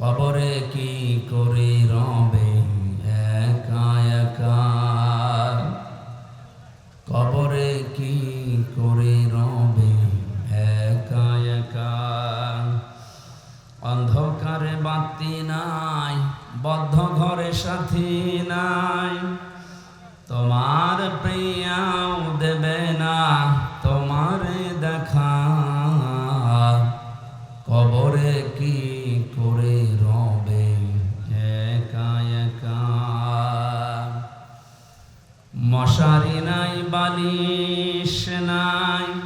কবরে কি করে রবে? একা একা। কবরে কি করে রবে? একা একা। অন্ধকারে বাতি নাই, বদ্ধ ঘরে সাথী নাই। তোমার প্রিয়াও মশারি নাই, বালিশ নাই।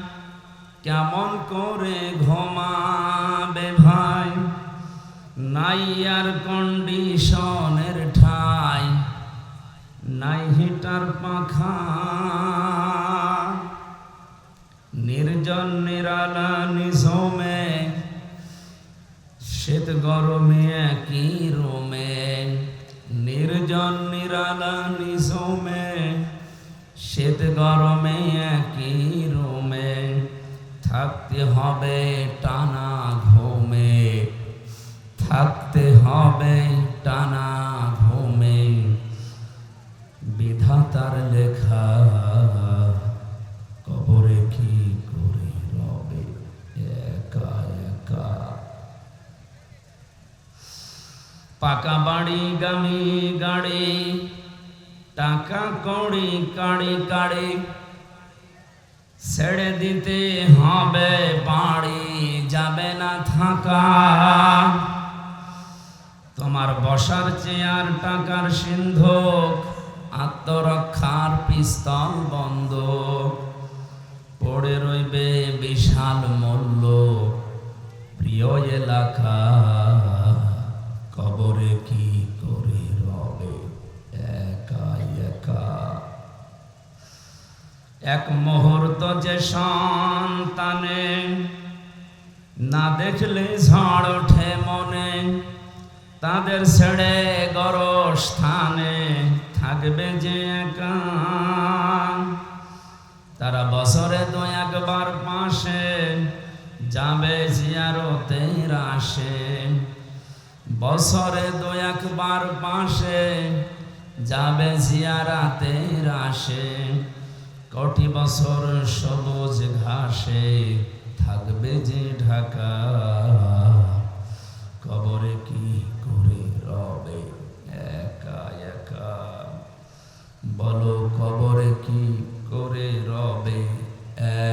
কেমন করে ঘুমাবে ভাই? নাই আর কন্ডিশনের ঠাই। নাই হিটার পাখা। নির্জন নিরালা নিঝমে। শীত গরমে একই রোমে। গরমে একই রোমে থাকতে হবে টানা ঘুমে। থাকতে হবে টানা ঘুমে। বিধাতার লেখা কবরে কি করে রবে? একা একা। পাকা বাড়ি, গামি গাড়ি টাকা কড়ি কাড়ি কাড়ি ছেড়ে দিতে হবে বাড়ি যাবে না থাকা তোমার বসার চেয়ার টাকার সিন্ধুক আত্মরক্ষার পিস্তল বন্ধ পড়ে রইবে বিশাল মূল্য প্রিয় এলাকা কবরে কি করে রবে একা একা এক মুহূর্ত যে সন্তানে না দেখলে ঝড় ওঠে মনে, তাদের ছেড়ে গরস্থানে থাকবে যে একা। তারা বছরে দু একবার পাশে যাবে জিয়ারতের আসে বছরে দু একবার পাশে যাবে জিয়ারাতের আসে কোটি বছর সবুজ ঘাসে থাকবে যে ঢাকা? কবরে কি করে রবে? একা একা। বলো, কবরে কি করে রবে?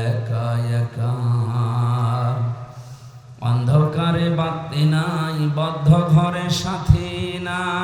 একা একা। অন্ধকারে বাতি নাই, বদ্ধ ঘরে সাথী তোমার